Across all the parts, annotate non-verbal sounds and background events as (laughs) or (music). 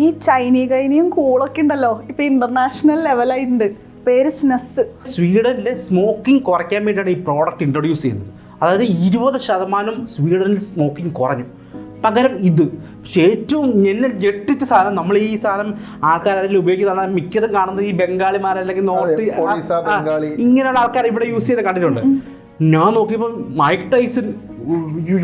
ഈ ചൈനീകൈനിയും കൂളൊക്കെ ഉണ്ടല്ലോ. ഇപ്പൊ ഇന്റർനാഷണൽ ലെവലായിട്ടുണ്ട് പേര് സ്നസ് സ്വീഡനിലെ സ്മോക്കിംഗ് കുറയ്ക്കാൻ വേണ്ടിയാണ് ഈ പ്രോഡക്റ്റ് ഇൻട്രൊഡ്യൂസ് ചെയ്യുന്നത്. അതായത് ഇരുപത് ശതമാനം സ്വീഡനിൽ സ്മോക്കിംഗ് കുറഞ്ഞു. പകരം ഇത്. പക്ഷേ ഏറ്റവും എന്നെ ഞെട്ടിച്ച സാധനം നമ്മൾ ഈ സാധനം ആൾക്കാരെല്ലാം ഉപയോഗിക്കുന്നതാണ് മിക്കതും കാണുന്നത് ഈ ബംഗാളിമാർ അല്ലെങ്കിൽ നോർത്ത്. ഇങ്ങനെയുള്ള ആൾക്കാർ ഇവിടെ യൂസ് ചെയ്ത് കണ്ടിട്ടുണ്ട്. ഞാൻ നോക്കിയപ്പോൾ മൈക്ക് ടൈസൺ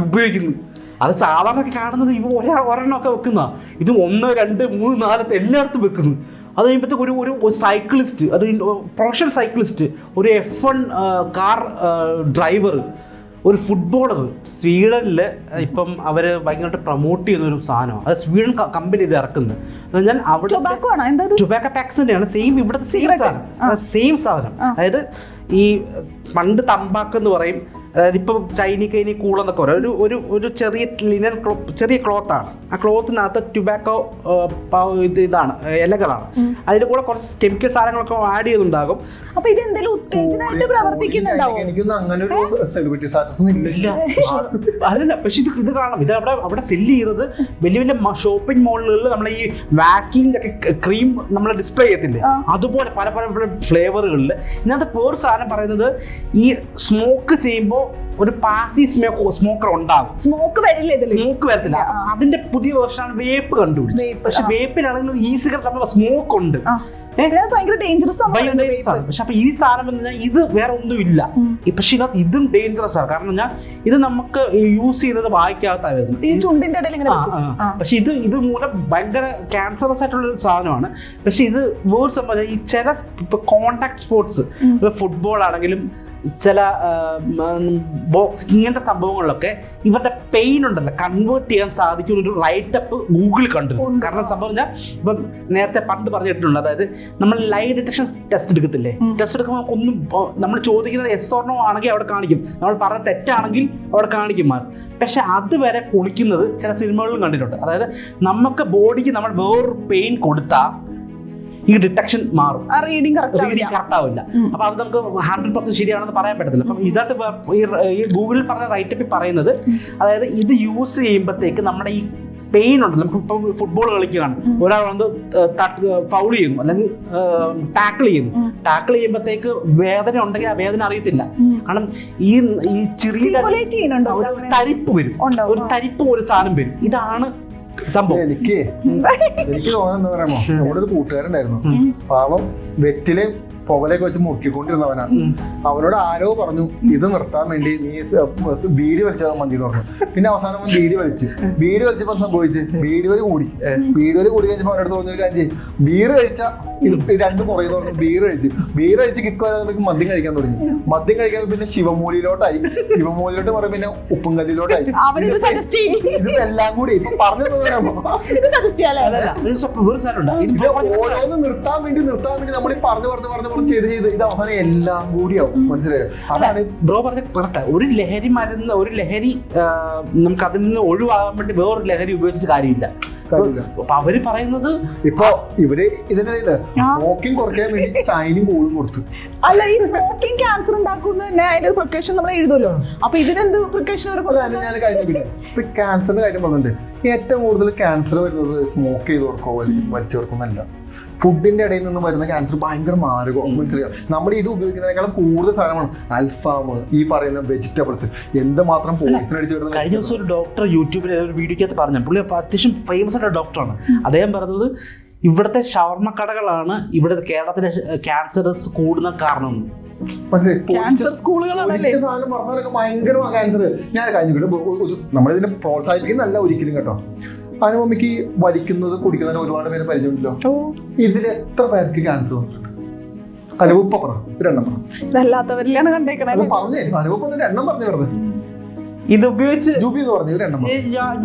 ഉപയോഗിക്കുന്നു. അത് സാധാരണ കാണുന്നത് ഇവ ഒരാ ഒരെണ്ണമൊക്കെ വെക്കുന്ന. ഇത് ഒന്ന് രണ്ട് മൂന്ന് നാല് എല്ലായിടത്തും വെക്കുന്നു. അത് കഴിയുമ്പോഴത്തേക്ക് ഒരു ഒരു സൈക്ലിസ്റ്റ് അത് പ്രൊഫഷണൽ സൈക്ലിസ്റ്റ് ഒരു എഫ് വൺ കാർ ഡ്രൈവർ ഒരു ഫുട്ബോളർ സ്വീഡനിൽ ഇപ്പം അവർ ഭയങ്കരമായിട്ട് പ്രൊമോട്ട് ചെയ്യുന്ന ഒരു സാധനമാണ്. അത് സ്വീഡൻ കമ്പനി ഇത് ഇറക്കുന്നത്. ഞാൻ പറഞ്ഞാൽ അവിടെ ടൊബാക്കോ? പാക്സ് തന്നെയാണ്. സെയിം ഇവിടുത്തെ സെയിം സാധനം. സെയിം സാധനം. അതായത് ഈ പണ്ട് തമ്പാക്ക് എന്ന് പറയും അതായത് ഇപ്പം ചൈനി ഇനി കൂളെന്നൊക്കെ പറയാം. ഒരു ഒരു ഒരു ചെറിയ ലിനൻ ക്ലോ ചെറിയ ക്ലോത്താണ് ആണ്. ആ ക്ലോത്തിനകത്ത് ടുബാക്കോ ഇത് ഇതാണ് ഇലകളാണ്. അതിൽ കൂടെ കുറച്ച് കെമിക്കൽ സാധനങ്ങളൊക്കെ ആഡ് ചെയ്യുന്നുണ്ടാകും. അപ്പൊ ഇത് എന്തെങ്കിലും ഉത്തേജനമായിട്ട് പ്രവർത്തിക്കുന്നുണ്ടാവോ? എനിക്കൊന്നും അങ്ങനെ ഒരു സെലിബ്രിറ്റി സ്റ്റാറ്റസ് ഇല്ല. ഇല്ല. പക്ഷെ ഇത് ഇത് കാണാം ഇത് അവിടെ അവിടെ സെല്ല് ചെയ്യുന്നത് വലിയ വലിയ ഷോപ്പിംഗ് മോളുകളിൽ നമ്മൾ ഈ വാസ്ലിന്റെ ഒക്കെ ക്രീം നമ്മൾ ഡിസ്പ്ലേ ചെയ്യത്തില്ലേ? അതുപോലെ പല പല പല ഫ്ലേവറുകളിൽ ഇതിനകത്ത് പേർ സാധനം പറയുന്നത് ഈ സ്മോക്ക് ചെയ്യുമ്പോൾ ഒരു പാസി സ്മോക്ക് സ്മോക്കർ ഉണ്ടാകും സ്മോക്ക് വരില്ല ഇതിൽ. സ്മോക്ക് വരത്തില്ല. അതിന്റെ പുതിയ വേർഷനാണ് വേപ്പ് കണ്ടുപിടിച്ചത്. പക്ഷെ. വേപ്പിനാണെങ്കിലും ഈ സിഗരറ്റ് സ്മോക്ക് ഉണ്ട്. ഭയങ്കര ഡേഞ്ചറസ് ആണ് പക്ഷെ അപ്പൊ ഈ സാധനം എന്ന് പറഞ്ഞാൽ ഇത് വേറെ ഒന്നും ഇല്ല പക്ഷെ ഇതിനകത്ത് ഇതും ഡേഞ്ചറസ് ആണ്. കാരണം ഞാൻ ഇത് നമുക്ക് യൂസ് ചെയ്യുന്നത് വായിക്കാത്ത ഈ ചുണ്ടിന്റെ ഇടയിൽ ഇങ്ങനെ. പക്ഷെ ഇത് ഇത് മൂലം ഭയങ്കര ക്യാൻസറസ് ആയിട്ടുള്ള ഒരു സാധനമാണ്. പക്ഷെ ഇത് വേർഡ്സ് സംബന്ധിച്ച ഈ ചില ഇപ്പൊ കോണ്ടാക്ട് സ്പോർട്സ് ഫുട്ബോൾ ആണെങ്കിലും ചില ബോക്സ് ഇങ്ങനത്തെ സംഭവങ്ങളിലൊക്കെ ഇവരുടെ പെയിൻ ഉണ്ടല്ലോ. കൺവേർട്ട് ചെയ്യാൻ സാധിക്കുന്ന ഒരു റൈറ്റപ്പ് ഗൂഗിളിൽ കണ്ടിരുന്നു. കാരണം സംഭവം പറഞ്ഞാൽ ഇപ്പം നേരത്തെ പണ്ട് പറഞ്ഞിട്ടുണ്ട്. അതായത് നമ്മൾ ലൈ ഡിറ്റക്ഷൻ ടെസ്റ്റ് എടുക്കത്തില്ലേ? ടെസ്റ്റ് എടുക്കുമ്പോൾ ഒന്നും നമ്മൾ ചോദിക്കുന്നത് എസ് ഓർണോ ആണെങ്കിൽ അവിടെ കാണിക്കും. നമ്മൾ പറഞ്ഞ തെറ്റാണെങ്കിൽ അവിടെ കാണിക്കും മാർ. പക്ഷെ അതുവരെ കുളിക്കുന്നത് ചില സിനിമകളിലും കണ്ടിട്ടുണ്ട്. അതായത് നമുക്ക് ബോഡിക്ക് നമ്മൾ വേറൊരു പെയിൻ കൊടുത്താൽ ഈ ഡിറ്റക്ഷൻ മാറും. ആ റീഡിങ് കറക്റ്റ് ആവില്ല. അപ്പൊ അത് നമുക്ക് ഹൺഡ്രഡ് പെർസെന്റ് ശരിയാണെന്ന് പറയാൻ പറ്റത്തില്ല. അപ്പം റ- ഈ ഗൂഗിളിൽ പറഞ്ഞ റൈറ്റപ്പിൽ പറയുന്നത് അതായത് ഇത് യൂസ് ചെയ്യുമ്പോഴത്തേക്ക് നമ്മുടെ ഈ പെയിൻ ഉണ്ട് നമുക്ക് ഇപ്പം ഫുട്ബോൾ കളിക്കുകയാണ്. ഒരാൾ വന്ന് ഫൗൾ ചെയ്യുന്നു. അല്ലെങ്കിൽ ടാക്കിൾ ചെയ്യുന്നു. ടാക്കിൾ ചെയ്യുമ്പോഴത്തേക്ക് വേദന ഉണ്ടെങ്കിൽ ആ വേദന അറിയത്തില്ല. കാരണം ഈ ഈ ചെറിയ തരിപ്പ് വരും. ഒരു തരിപ്പ് ഒരു സാധനം വരും. ഇതാണ് സംഭവം. എനിക്ക് എനിക്ക് തോന്നുന്നത് പറയുമ്പോ പറയുമോ നമ്മുടെ ഒരു കൂട്ടുകാരുണ്ടായിരുന്നു പാവം വെറ്റിലെ പുകലേക്ക് വെച്ച് മുക്കിക്കൊണ്ടിരുന്നവനാണ് അവനോട് ആരോ പറഞ്ഞു ഇത് നിർത്താൻ വേണ്ടി നീ ബീഡി വലിച്ചാൽ മതി എന്ന് പറഞ്ഞു. പിന്നെ അവസാനം അവൻ ബീഡി വലിച്ച്. ബീഡി വലിച്ചപ്പോ സംഭവിച്ച്? ബീഡി വരെ കൂടി. ബീഡി വരെ കൂടി കഴിഞ്ഞപ്പോ അവനോട് തോന്നിയൊരു കാര്യം ചെയ്യും. ബീർ കഴിച്ച ഇത് രണ്ടും കുറയുന്നു പറഞ്ഞു. ബീർ കഴിച്ച്. ബീർ കഴിച്ച് കിക്ക് വരാതെ നമുക്ക് മദ്യം കഴിക്കാൻ തുടങ്ങി. മദ്യം കഴിക്കാൻ പിന്നെ ശിവമൂലിയിലോട്ടായി. ശിവമൂലിയിലോട്ട് പറയും പിന്നെ ഉപ്പുംകല്ലിലോട്ടായി. ഇതെല്ലാം കൂടി. ഇപ്പൊ പറഞ്ഞു ഓരോന്ന് നിർത്താൻ വേണ്ടി നിർത്താൻ വേണ്ടി നമ്മൾ ഈ പറഞ്ഞു പറഞ്ഞു പറഞ്ഞു പറഞ്ഞു ചെയ്ത് ചെയ്ത് ഇത് അവസാനം എല്ലാം കൂടിയാവും. മനസ്സിലായോ? അതാണ് ബ്രോ പറഞ്ഞ കറക്റ്റ് ഒരു ലഹരി മരുന്ന് ഒരു ലഹരി നമുക്ക് അതിൽ നിന്ന് ഒഴിവാകാൻ വേണ്ടി വേറൊരു ലഹരി ഉപയോഗിച്ചിട്ട് കാര്യമില്ല. അപ്പൊ അവർ പറയുന്നത് ഇപ്പൊ ഇവർ ഇതിനിടയിൽ സ്മോക്കിംഗ് കുറയ്ക്കാൻ വേണ്ടി ചൈനയും കൂളും കൊടുത്തു. അല്ല ഈ സ്മോക്കിംഗ് ക്യാൻസർ ഉണ്ടാക്കുന്ന തന്നെ അതിന്റെ പ്രിക്കോഷൻ നമ്മൾ എഴുതുമല്ലോ അപ്പൊ ഇതിനെന്ത് പ്രിക്കോഷൻ അതാണ് ഞാൻ കഴിഞ്ഞ പിന്നെ ഇപ്പൊ ക്യാൻസറിന്റെ കാര്യം പറഞ്ഞിട്ടുണ്ട്. ഏറ്റവും കൂടുതൽ ക്യാൻസർ വരുന്നത് സ്മോക്ക് ചെയ്തവർക്കോ അല്ലെങ്കിൽ വലിച്ചവർക്കൊന്നല്ല. ഫുഡിന്റെ ഇടയിൽ നിന്ന് വരുന്ന ക്യാൻസർ ഭയങ്കര മാരകവും മനസ്സിലാക്കാം നമ്മൾ ഇത് ഉപയോഗിക്കുന്നതിനേക്കാളും കൂടുതൽ സാധനമാണ് അൽഫാം ഈ പറയുന്ന വെജിറ്റബിൾസ് എന്തുമാത്രം പോയിസൺ അടിച്ച് വരുന്നത് കഴിഞ്ഞ ദിവസം ഒരു ഡോക്ടർ യൂട്യൂബിൽ ഒരു വീഡിയോക്കകത്ത് പറഞ്ഞു പുള്ളി അപ്പൊ അത്യാവശ്യം ഫേമസ് ആയിട്ടുള്ള ഡോക്ടറാണ് അദ്ദേഹം പറഞ്ഞത് ഇവിടുത്തെ ഷവർമ്മ കടകളാണ് ഇവിടെ കേരളത്തിലെ ക്യാൻസർ കൂടുന്ന കാരണം? ക്യാൻസർ സ്കൂളുകളാണല്ലേ ഭയങ്കരമാണ് ക്യാൻസർ ഞാൻ കഴിഞ്ഞു നമ്മളിതിനെ പ്രോത്സാഹിപ്പിക്കുന്നല്ല ഒരിക്കലും കേട്ടോ. അനുപമയ്ക്ക് വലിക്കുന്നത് കുടിക്കുന്നതിന് ഒരുപാട് പേര് പരിചയമുണ്ടല്ലോ. ഇതിൽ എത്ര പേർക്ക് ക്യാൻസർ വന്നിട്ടുണ്ട്? അനുഭവം പറഞ്ഞു? പറഞ്ഞു ഇതല്ലാത്തവരിലാണ് പറഞ്ഞേ എണ്ണം പറഞ്ഞു വെറുതെ ഇത് ഉപയോഗിച്ച് ജൂബി എന്ന് പറഞ്ഞു ഒരെണ്ണം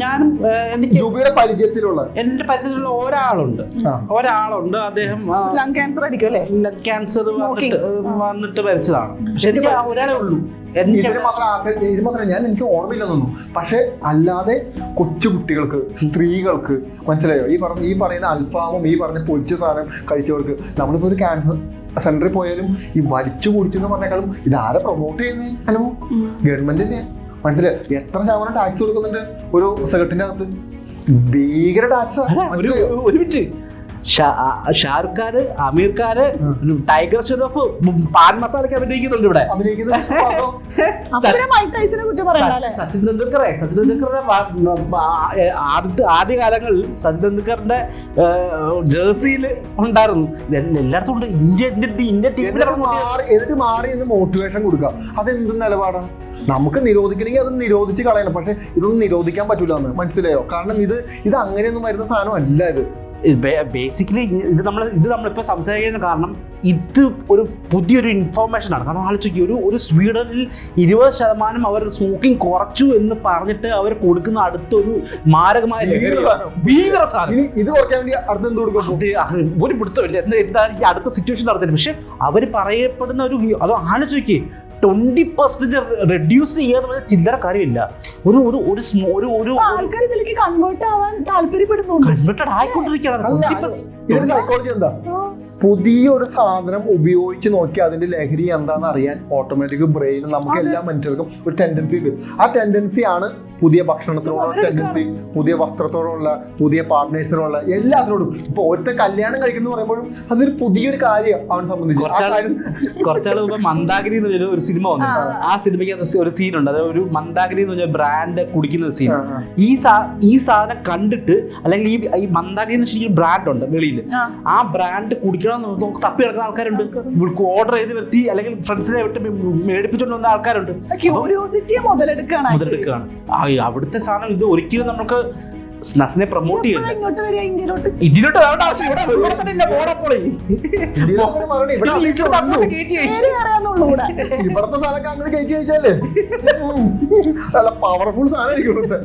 ഞാനും എനിക്ക് ജൂബിയുടെ പരിചയത്തിലുള്ള എന്റെ പരിചയത്തിലുള്ള ഒരാളുണ്ട്. ഒരാളുണ്ട്. അദ്ദേഹം ലങ് ക്യാൻസർ ആയിരിക്കും അല്ലേ? ക്യാൻസർ വന്നിട്ട് വന്നിട്ട് മരിച്ചതാണ്. പക്ഷെ എനിക്ക് ഒരാളെ ഉള്ളൂ. ഇതിന് മാത്രം ഇതിന് ഞാൻ എനിക്ക് ഓർമ്മയില്ലെന്ന് തോന്നുന്നു പക്ഷെ അല്ലാതെ കൊച്ചു കുട്ടികൾക്ക് സ്ത്രീകൾക്ക് മനസ്സിലായോ? ഈ പറഞ്ഞ ഈ പറയുന്ന അൽഫാമും ഈ പറഞ്ഞ പൊരിച്ച സാധനം കഴിച്ചവർക്ക് നമ്മളിപ്പോ ഒരു ക്യാൻസർ സെന്ററിൽ പോയാലും ഈ വലിച്ചു കുടിച്ചെന്ന് പറഞ്ഞേക്കാളും ഇത് ആരെ പ്രൊമോട്ട് ചെയ്യുന്നേ? ഹലോ? ഗവൺമെന്റിന്റെ മനസ്സിലായോ എത്ര ശതമാനം ടാക്സ് കൊടുക്കുന്നുണ്ട് ഒരു സെക്രട്ടറിന്റെ അകത്ത്? ഭീകര ടാക്സ് ഒരു മിനിറ്റ്. ഷാറുഖ് ഖാന് അമീർ ഖാന് ടൈഗർ ഷെറോഫ് പാൻ മസാലൊക്കെ അഭിനയിക്കുന്നുണ്ട് ഇവിടെ. (laughs) സച്ചിൻ തെണ്ടുൽക്കറെ സച്ചിൻ തെണ്ടുൽക്കറുടെ ആദ്യത്തെ ആദ്യ കാലങ്ങളിൽ സച്ചിൻ തെണ്ടുൽക്കറിന്റെ ജേഴ്സിയിൽ ഉണ്ടായിരുന്നു. എല്ലായിടത്തും ഉണ്ട്. ഇന്ത്യ ഇന്ത്യ ഇന്ത്യ എന്നിട്ട് മാറി എന്ന് മോട്ടിവേഷൻ കൊടുക്കുക. അതെന്ത് നിലപാടാണ് നമുക്ക് നിരോധിക്കണമെങ്കിൽ അത് നിരോധിച്ച് കളയണം. പക്ഷെ ഇതൊന്നും നിരോധിക്കാൻ പറ്റൂലെന്ന്. മനസ്സിലായോ? കാരണം ഇത് ഇത് അങ്ങനെയൊന്നും വരുന്ന സാധനം അല്ല ഇത്. ബേസിക്കലി ഇത് നമ്മൾ ഇത് നമ്മളിപ്പോൾ സംസാരിക്കുന്ന കാരണം ഇത് ഒരു പുതിയൊരു ഇൻഫോർമേഷൻ ആണ്. കാരണം ആലോചിക്കുക ഒരു ഒരു സ്വീഡനിൽ ഇരുപത് ശതമാനം അവർ സ്മോക്കിംഗ് കുറച്ചു എന്ന് പറഞ്ഞിട്ട് അവർ കൊടുക്കുന്ന അടുത്തൊരു മാരകമായ ഭീകര സാധനം. ഇത് കുറയ്ക്കാൻ വേണ്ടി അടുത്ത് എന്ത് കൊടുക്കും ഒരു പിടുത്തമില്ല. എന്താ ഈ അടുത്ത സിറ്റുവേഷൻ നടത്തില്ല പക്ഷെ അവർ പറയപ്പെടുന്ന ഒരു അത് ആലോചിക്കേ ട്വന്റി പെർസെന്റ് റെഡ്യൂസ് ചെയ്യാന്ന് പറഞ്ഞാൽ ചില്ലറ കാര്യമില്ല. ഒരു ഒരു ഒരു ഒരു ഒരു ആൾക്കാർ ഇതിലേക്ക് കൺവേർട്ട് ആവാൻ താല്പര്യപ്പെടുന്നുണ്ട്. കൺവേർട്ടഡ് ആയിക്കൊണ്ടിരിക്കുകയാണ്. അല്ല 20% സൈക്കോളജി എന്താ? പുതിയ ഒരു സാധനം ഉപയോഗിച്ച് നോക്കി അതിന്റെ ലഹരി എന്താണെന്ന് അറിയാൻ ഓട്ടോമാറ്റിക് ബ്രെയിൻ നമുക്ക് എല്ലാ മനുഷ്യർക്കും ഒരു ടെൻഡൻസി ഉണ്ട്. ആ ടെൻഡൻസി ആണ് പുതിയ ഭക്ഷണത്തിനോടുള്ള ടെൻഡൻസി പുതിയ വസ്ത്രത്തോടുള്ള പുതിയ പാർട്ട്നേഴ്സിനോടുള്ള എല്ലാത്തിനോടും. ഇപ്പൊ ഒരുത്ത കല്യാണം കഴിക്കുന്നു പറയുമ്പോഴും അതൊരു പുതിയൊരു കാര്യം അവൻ സംബന്ധിച്ച്. കുറച്ചാൾ മുമ്പ് മന്ദാകിനി എന്ന് പറഞ്ഞ ഒരു സിനിമ വന്നു. ആ സിനിമയ്ക്ക് ഒരു സീൻ ഉണ്ട്. അതായത് ഒരു മന്ദാഗിരി എന്ന് പറഞ്ഞ ബ്രാൻഡ് കുടിക്കുന്ന സീൻ. ഈ സാ ഈ സാധനം കണ്ടിട്ട് അല്ലെങ്കിൽ ഈ ഈ മന്ദാകിനി എന്ന് ശരിക്കും ബ്രാൻഡ് ഉണ്ട് വെളിയിൽ ആ. ആ ബ്രാൻഡ് കുടിക്കണം എന്ന് നോക്കി തപ്പി കിടക്കുന്ന ആൾക്കാരുണ്ട്. ഓർഡർ ചെയ്ത് വരുത്തി അല്ലെങ്കിൽ ഫ്രണ്ട്സിനെ വിട്ട് മേടിപ്പിച്ചോണ്ട് വന്ന ആൾക്കാരുണ്ട്. actually. മുതലെടുക്കുകയാണ് അവിടുത്തെ സാധനം ഇത് ഒരിക്കലും നമുക്ക് സ്നസിനെ പ്രൊമോട്ട് ഇതിലോട്ട് ആവശ്യം ഇവിടെ ഇവിടെ തന്നെ ഇല്ല അറിയാന്നുള്ളൂ ഇവിടെ. ഇവിടത്തെ സാധനം അങ്ങനെ കയറ്റി അയച്ചാലേ നല്ല പവർഫുൾ സാധനം ഇവിടുത്തെ.